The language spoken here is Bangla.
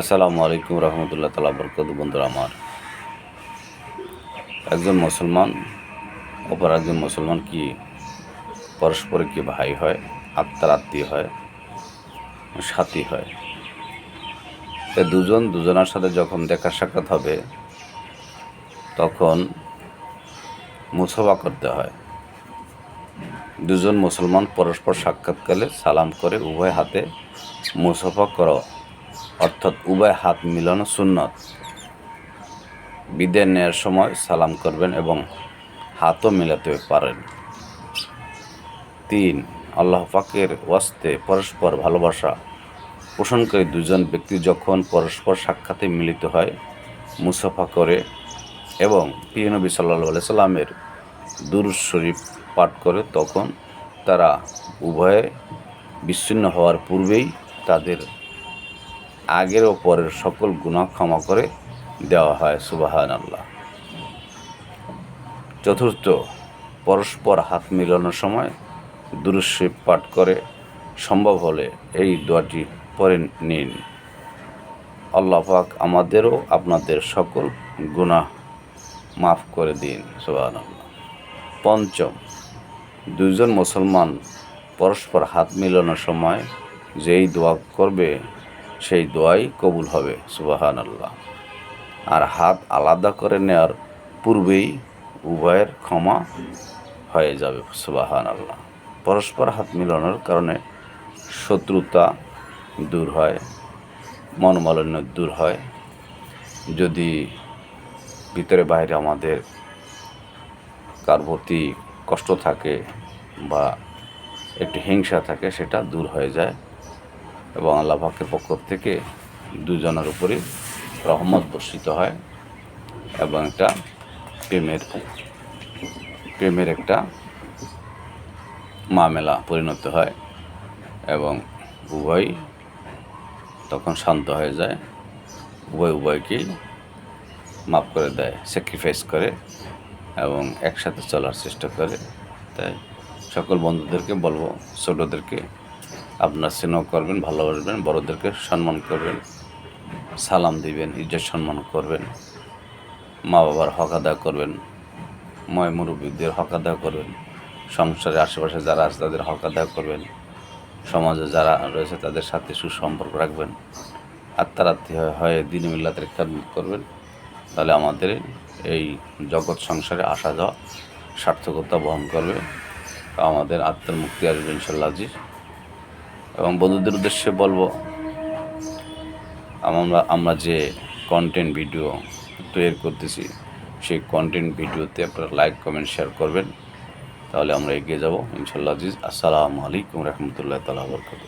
আসসালামু আলাইকুম রহমতুল্লাহ তালা বরকত বন্ধুরা আমার একজন মুসলমান অপর একজন মুসলমান কি পরস্পর কি ভাই হয়, আত্মার আত্মীয় হয়, সাথী হয়? তো দুজন দুজনের সাথে যখন দেখা সাক্ষাৎ হবে, তখন মুসফা করতে হয়। দুজন মুসলমান পরস্পর সাক্ষাৎকালে সালাম করে উভয় হাতে মুসফা করো অর্থাৎ উভয় হাত মিলানো সুন্নত। বিদায় নেওয়ার সময় সালাম করবেন এবং হাতও মেলাতে পারেন। তিন, আল্লাহ পাকের ওয়াস্তে পরস্পর ভালোবাসা। পোষণকারী দুজন ব্যক্তি যখন পরস্পর সাক্ষাতে মিলিত হয়, মুসাফা করে এবং পিএনবী সাল্লা সাল্লামের দুরুদ শরীফ পাঠ করে, তখন তারা উভয়ে বিচ্ছিন্ন হওয়ার পূর্বেই তাদের আগের ও পরের সকল গুণা ক্ষমা করে দেওয়া হয় সুবাহান আল্লাহ চতুর্থ, পরস্পর হাত মিলানোর সময় দুরুশিব পাঠ করে সম্ভব হলে এই দোয়াটি পরে নিন। আল্লাহ পাক আমাদেরও আপনাদের সকল গুণা মাফ করে দিন আল্লাহ পঞ্চম, দুইজন মুসলমান পরস্পর হাত মিলানোর সময় যেই দোয়া করবে সেই দোয়াই কবুল হবে সুবাহান আল্লাহ আর হাত আলাদা করে নেওয়ার পূর্বেই উভয়ের ক্ষমা হয়ে যাবে সুবাহান আল্লাহ পরস্পর হাত মিলানোর কারণে শত্রুতা দূর হয়, মনোমালিন্য দূর হয়। যদি ভিতরে বাইরে আমাদের কার প্রতি কষ্ট থাকে বা একটু হিংসা থাকে, সেটা দূর হয়ে যায়। এবং আল্লাহ পাকের পক্ষ থেকে দুজনের উপরে রহমত বর্ষিত হয় এবং একটা প্রেমের প্রেমের একটা মামেলা পরিণত হয় এবং উভয় তখন শান্ত হয়ে যায়, উভয় উভয়কেই মাফ করে দেয় স্যাক্রিফাইস করে এবং একসাথে চলার চেষ্টা করে। তাই সকল বন্ধুদেরকে বলব, ছোটোদেরকে আপনার স্নেহ করবেন, ভালোবাসবেন, বড়োদেরকে সম্মান করবেন, সালাম দিবেন, ইজ্জত সম্মান করবেন মা বাবার হক আদায় করবেন, ময় মুরব্বীদের হক আদায় করবেন, সংসারের আশেপাশে যারা আছে তাদের হক আদায় করবেন, সমাজে যারা রয়েছে তাদের সাথে সুসম্পর্ক রাখবেন আত্মারাত্মি হয়ে দিন মিল্লাতের খেদমত করবেন, তাহলে আমাদের এই জগৎ সংসারে আসা যাওয়া সার্থকতা বহন করবে, আমাদের আত্মার মুক্তি আসবে ইনশাল্লাহ এবং বন্ধুদের উদ্দেশ্যে বলব আমরা আমরা যে কন্টেন্ট ভিডিও তৈরি করতেছি, সেই কন্টেন্ট ভিডিওতে আপনারা লাইক কমেন্ট শেয়ার করবেন। তাহলে আমরা এগিয়ে যাব। ইনশাল্লাহ আজিজ। আসসালামু আলাইকুম রহমতুল্লাহ তালা বরকত